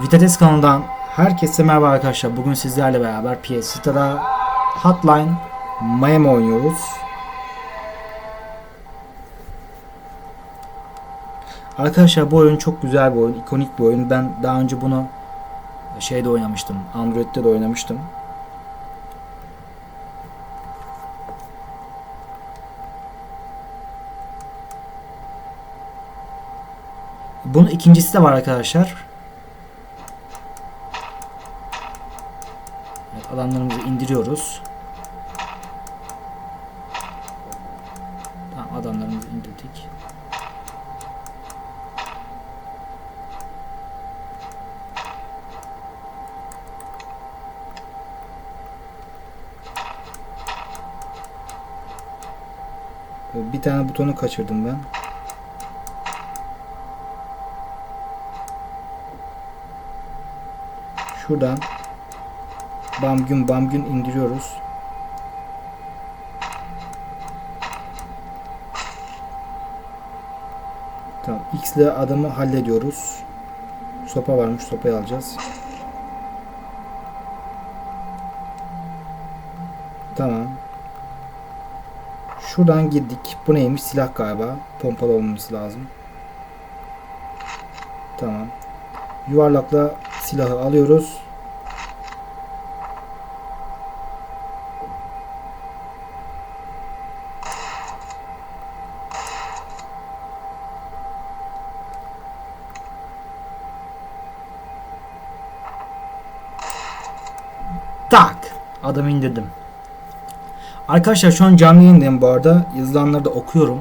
Vitates kanalından herkese merhaba arkadaşlar. Bugün sizlerle beraber PS Vita'da Hotline Miami oynuyoruz. Arkadaşlar bu oyun çok güzel bir oyun, ikonik bir oyun. Ben daha önce bunu şeyde oynamıştım, Android'de de oynamıştım. Bunun ikincisi de var arkadaşlar. Evet, adamlarımızı indiriyoruz. Tamam adamlarımızı indirdik. Bir tane butonu kaçırdım ben. Şuradan bam gün bam gün indiriyoruz. Tamam. X ile adamı hallediyoruz. Sopa varmış. Sopayı alacağız. Tamam. Şuradan girdik. Bu neymiş? Silah galiba. Pompalı olmaması lazım. Tamam. Yuvarlakla silahı alıyoruz. Tak. Adamı indirdim. Arkadaşlar şu an canlı yayındayım bu arada. Yazılanları da okuyorum.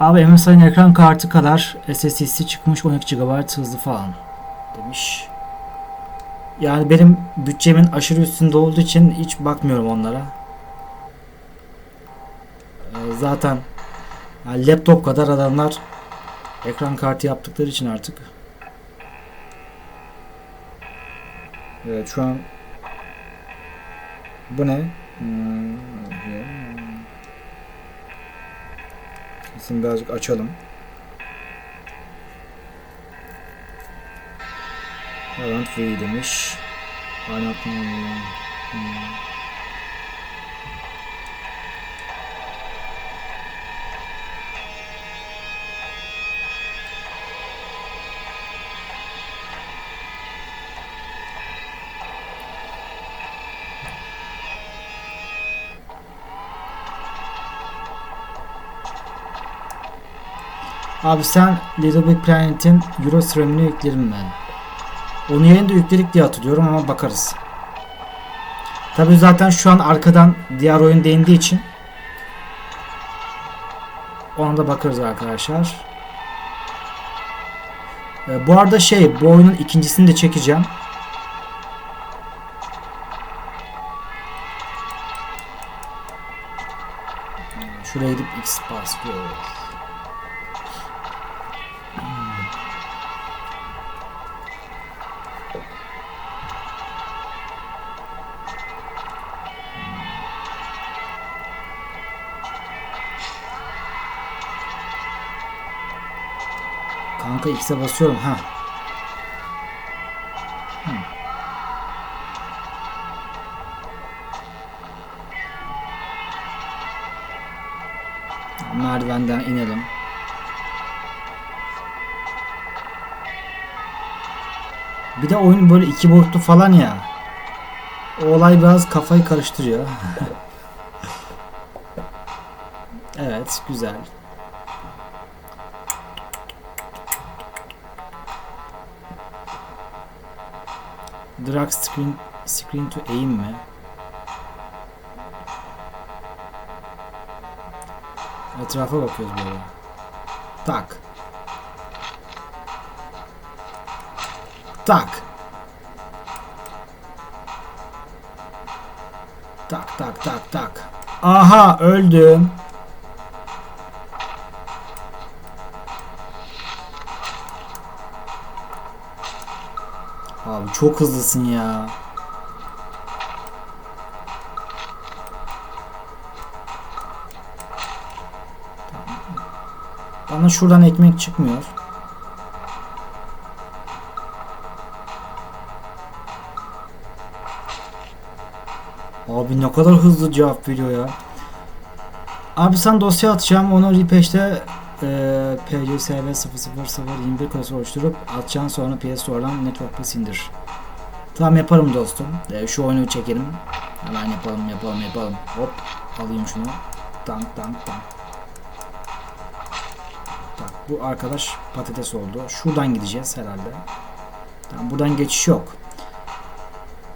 Abi MSI'nin ekran kartı kadar SSD'si çıkmış 12 GB hızlı falan demiş. Yani benim bütçemin aşırı üstünde olduğu için hiç bakmıyorum onlara. Ee, Zaten yani laptop kadar adamlar ekran kartı yaptıkları için artık. Evet şu an bu ne? Hmm, Sesini birazcık açalım. Valorant free demiş. Oynatma. Hmm. Abi sen Little Big Planet'in Euro Stream'ini yüklerim ben. Onu yayında yükledik diye hatırlıyorum ama bakarız. Tabi zaten şu an arkadan diğer oyun değindiği için ona da bakarız arkadaşlar. Ee, bu arada şey bu oyunun ikincisini de çekeceğim. Şuraya gidip X basıyor. Kanka X'e basıyorum ha. Merdivenden inelim. Bir de oyun böyle iki boyutlu falan ya. O olay biraz kafayı karıştırıyor. evet, güzel. Drag screen screen to aim mi? Etrafa bakıyoruz böyle. Tak. Tak. Tak tak tak tak. Aha öldüm. Çok hızlısın ya. Bana şuradan ekmek çıkmıyor. Abi ne kadar hızlı cevap veriyor ya. Abi sen dosya atacağım. Onu Repage'de e, PCSV 00 21 klasörü oluşturup atacağın sonra PS Store'dan Network'ta sindir. Tamam yaparım dostum. E, şu oyunu çekelim. Hemen yapalım yapalım yapalım. Hop alayım şunu. Tank tank tank. Bak bu arkadaş patates oldu. Şuradan gideceğiz herhalde. Tamam buradan geçiş yok.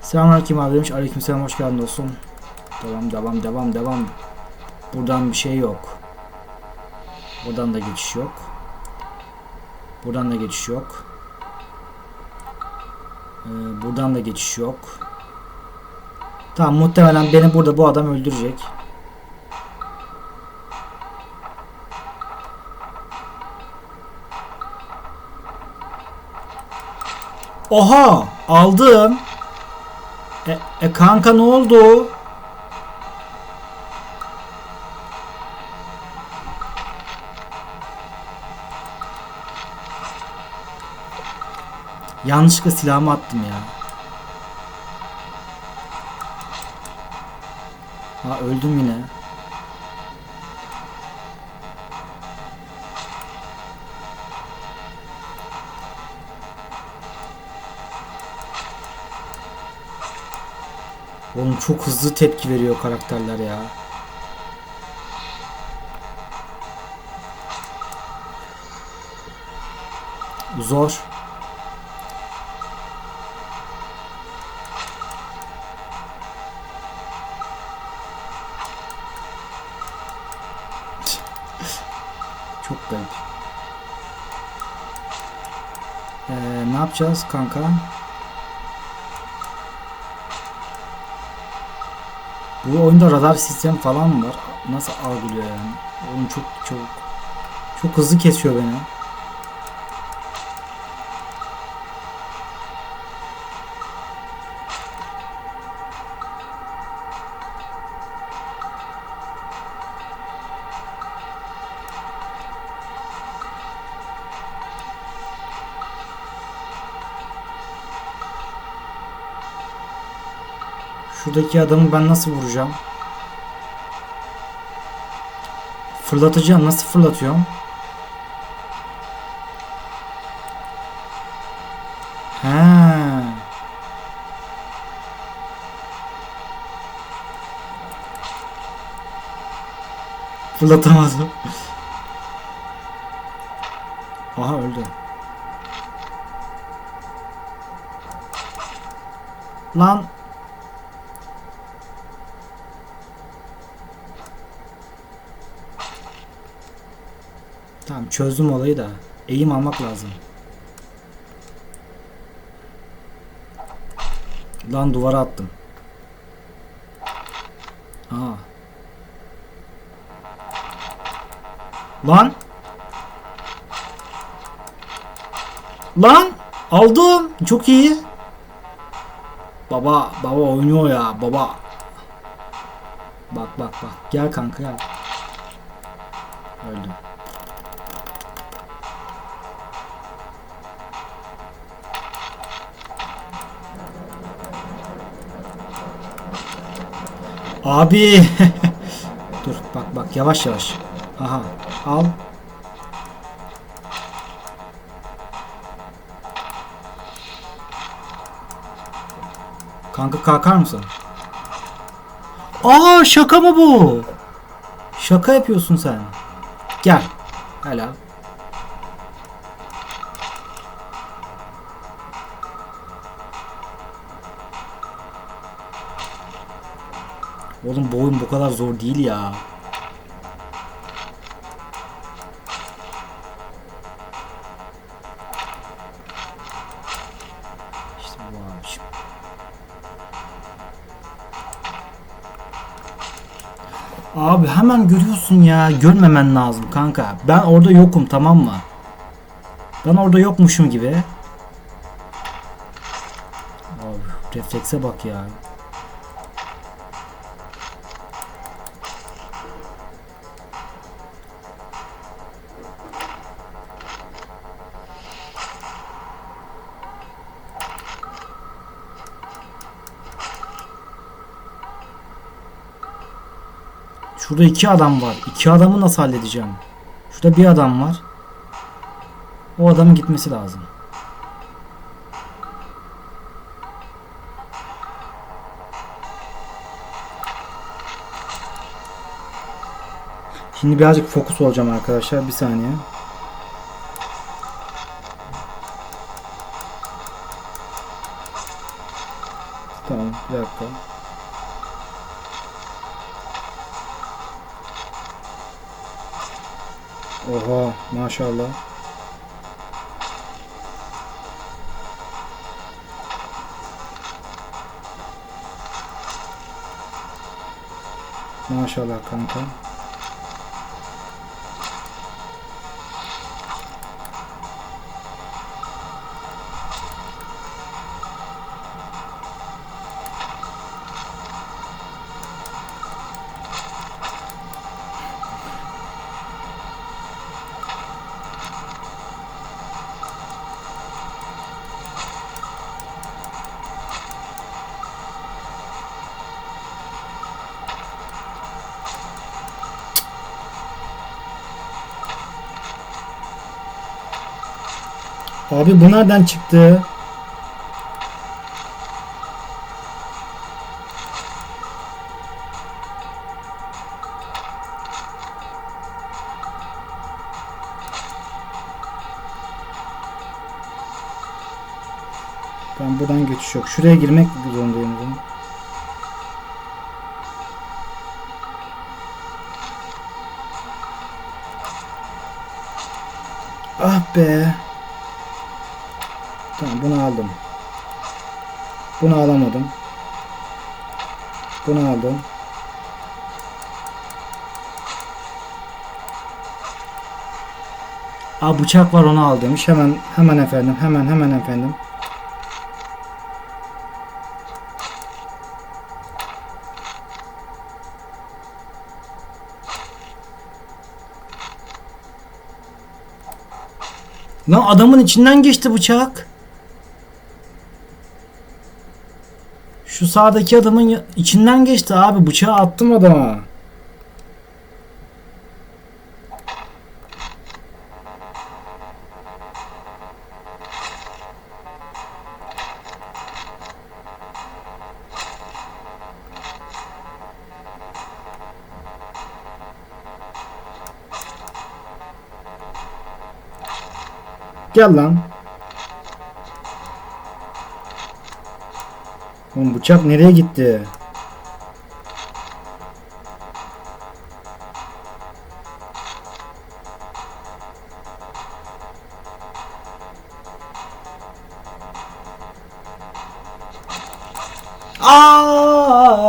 Selamünaleyküm abi demiş. Aleykümselam hoş geldin dostum. Devam devam devam devam. Buradan bir şey yok. Buradan da geçiş yok. Buradan da geçiş yok. Ee, buradan da geçiş yok. Tamam muhtemelen beni burada bu adam öldürecek. Oha! Aldım. E, e kanka ne oldu? Yanlışlıkla silahımı attım ya. Ha öldüm yine. Oğlum çok hızlı tepki veriyor karakterler ya. Zor. Yapacağız kanka? Bu oyunda radar sistem falan var? Nasıl algılıyor yani? Oğlum çok çok çok hızlı kesiyor beni. Şuradaki adamı ben nasıl vuracağım? Fırlatacağım. Nasıl fırlatıyorum? He. Fırlatamadım. Aha öldü. Lan Tamam çözdüm olayı da. Eğim almak lazım. Lan duvara attım. Aa. Lan. Lan. Aldım. Çok iyi. Baba, baba oynuyor ya baba. Bak bak bak. Gel kanka gel. Abi. Dur bak bak yavaş yavaş. Aha al. Kanka kalkar mısın? Aa şaka mı bu? Şaka yapıyorsun sen. Gel. Helal. Oğlum bu oyun bu kadar zor değil ya. Abi hemen görüyorsun ya. Görmemen lazım kanka. Ben orada yokum tamam mı? Ben orada yokmuşum gibi. Abi reflekse bak ya. Şurada iki adam var. İki adamı nasıl halledeceğim? Şurada bir adam var. O adamın gitmesi lazım. Şimdi birazcık fokus olacağım arkadaşlar. Bir saniye. Maşallah. Maşallah kanka. Abi bu nereden çıktı? Ben buradan geçiş yok. Şuraya girmek zorundayım. Ah be. Bunu alamadım. Bunu aldım. Aa bıçak var onu al demiş. Hemen hemen efendim. Hemen hemen efendim. Lan adamın içinden geçti bıçak. Şu sağdaki adamın içinden geçti abi. Bıçağı attım adama. Gel lan. Oğlum bıçak nereye gitti? Aa!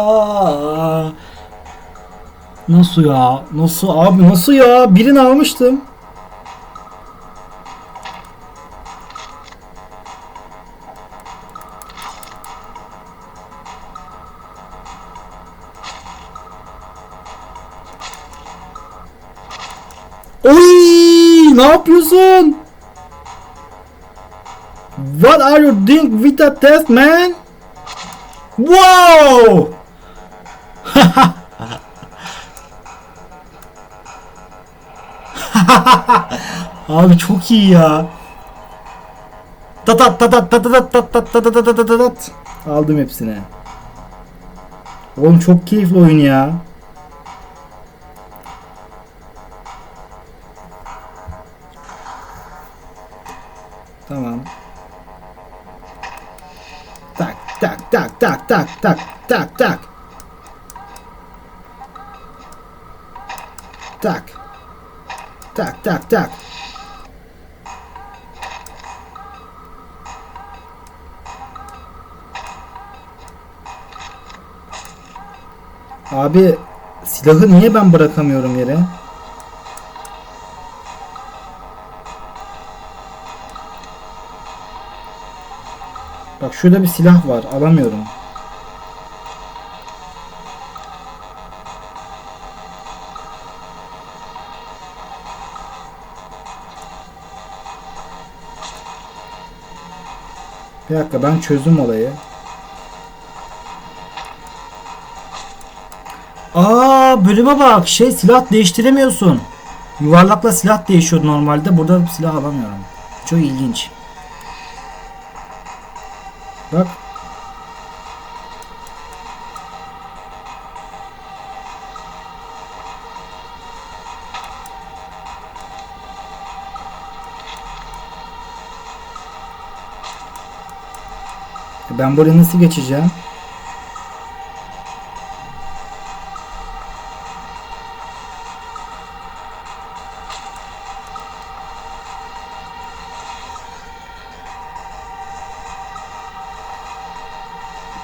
Nasıl ya? Nasıl abi nasıl ya? Birini almıştım. Oy! Ne yapıyorsun? What are you doing with that test man? Wow! Abi çok iyi ya. Tatat tatat tatat tatat tatat tatat tatat. Aldım hepsini. Oğlum çok keyifli oyun ya. Tak tak tak tak tak tak tak tak. Tak. Tak tak tak. Abi silahı niye ben bırakamıyorum yere? Şurada bir silah var. Alamıyorum. Bir dakika ben çözdüm olayı. Aa bölüme bak şey silah değiştiremiyorsun. Yuvarlakla silah değişiyor normalde. Burada silah alamıyorum. Çok ilginç. Bak. Ben buraya nasıl geçeceğim?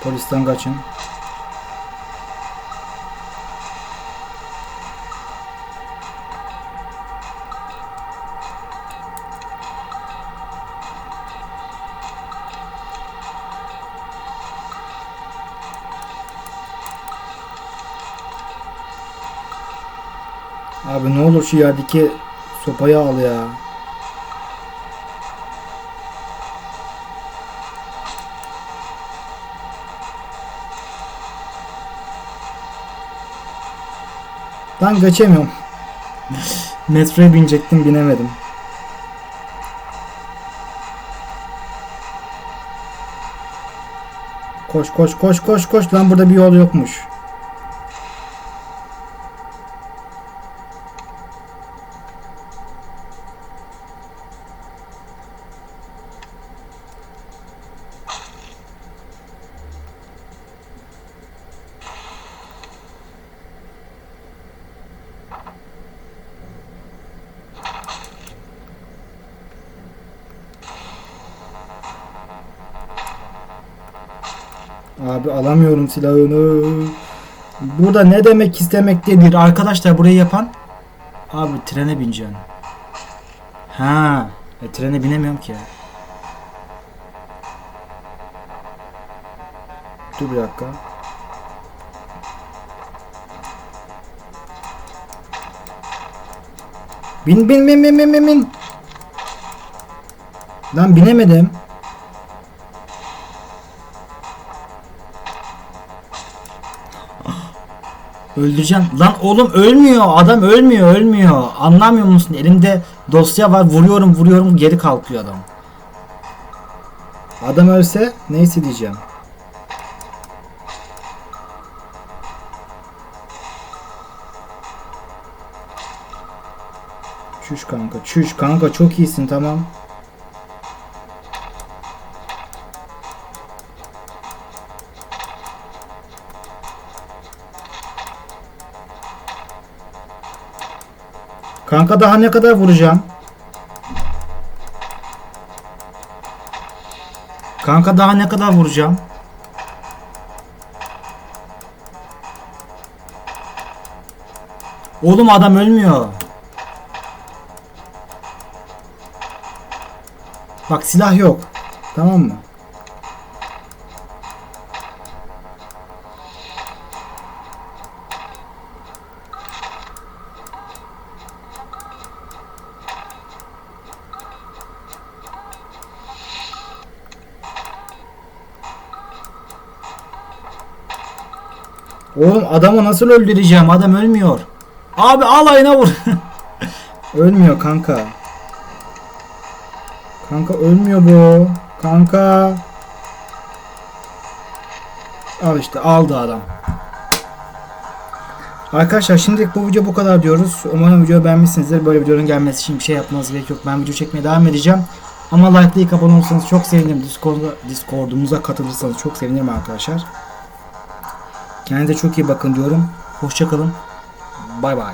Polisten kaçın. Abi ne olur şu yerdeki sopayı al ya. Ben geçemiyorum. Metroya binecektim binemedim. Koş koş koş koş koş lan burada bir yol yokmuş. Abi alamıyorum silahını. Burada ne demek istemektedir? Arkadaşlar burayı yapan Abi trene bineceksin. Ha, e, trene binemiyorum ki. Dur bir dakika. Bin bin bin bin bin bin bin. Lan binemedim. Öldüreceğim. Lan oğlum ölmüyor. Adam ölmüyor, ölmüyor. Anlamıyor musun? Elimde dosya var. Vuruyorum, vuruyorum. Geri kalkıyor adam. Adam ölse neyse diyeceğim. Çüş kanka, çüş kanka çok iyisin tamam. Kanka daha ne kadar vuracağım? Kanka daha ne kadar vuracağım? Oğlum adam ölmüyor. Bak silah yok. Tamam mı? Oğlum adamı nasıl öldüreceğim? Adam ölmüyor. Abi alayına vur. ölmüyor kanka. Kanka ölmüyor bu. Kanka. Al işte aldı adam. Arkadaşlar şimdilik bu video bu kadar diyoruz. Umarım videoyu beğenmişsinizdir. Böyle videonun gelmesi için bir şey yapmanız gerek yok. Ben video çekmeye devam edeceğim. Ama like'layıp abone olursanız çok sevinirim. Discord'a, Discord'umuza katılırsanız çok sevinirim arkadaşlar. Kendinize çok iyi bakın diyorum. Hoşçakalın. Bay bay.